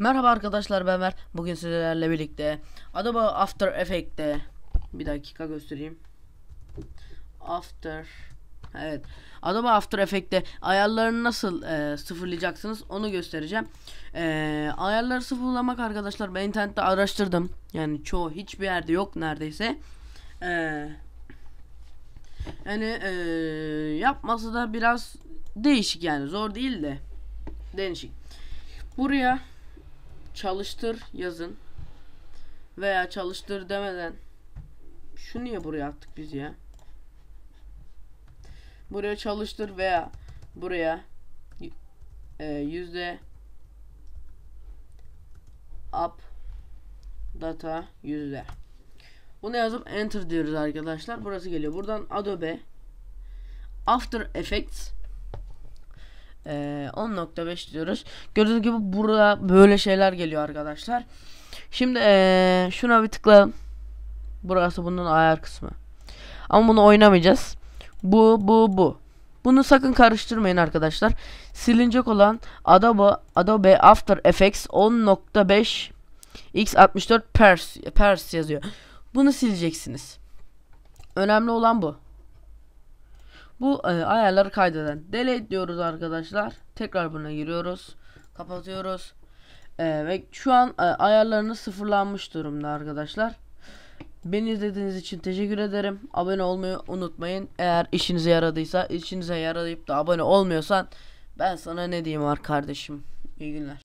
Merhaba arkadaşlar ben Mer. Bugün sizlerle birlikte Adobe After Effects'te bir dakika göstereyim. After Evet. Adobe After Effects'te ayarlarını nasıl e, sıfırlayacaksınız onu göstereceğim. E, ayarları sıfırlamak arkadaşlar ben internette araştırdım. Yani çoğu hiçbir yerde yok neredeyse. E, yani e, yapması da biraz değişik yani zor değil de değişik. Buraya çalıştır yazın veya çalıştır demeden şu niye buraya attık biz ya? Buraya çalıştır veya buraya e, yüzde up data yüzde. Bunu yazıp enter diyoruz arkadaşlar. Burası geliyor. Buradan Adobe After Effects ee, 10.5 diyoruz. Gördüğünüz gibi burada böyle şeyler geliyor arkadaşlar. Şimdi ee, şuna bir tıklayalım. Burası bunun ayar kısmı. Ama bunu oynamayacağız. Bu bu bu. Bunu sakın karıştırmayın arkadaşlar. Silinecek olan Adobe Adobe After Effects 10.5 x64 pers pers yazıyor. Bunu sileceksiniz. Önemli olan bu. Bu e, ayarları kaydeden. Delete diyoruz arkadaşlar. Tekrar buna giriyoruz. Kapatıyoruz. E, ve şu an e, ayarlarınız sıfırlanmış durumda arkadaşlar. Beni izlediğiniz için teşekkür ederim. Abone olmayı unutmayın. Eğer işinize yaradıysa, işinize yaradıyıp da abone olmuyorsan ben sana ne diyeyim var kardeşim. İyi günler.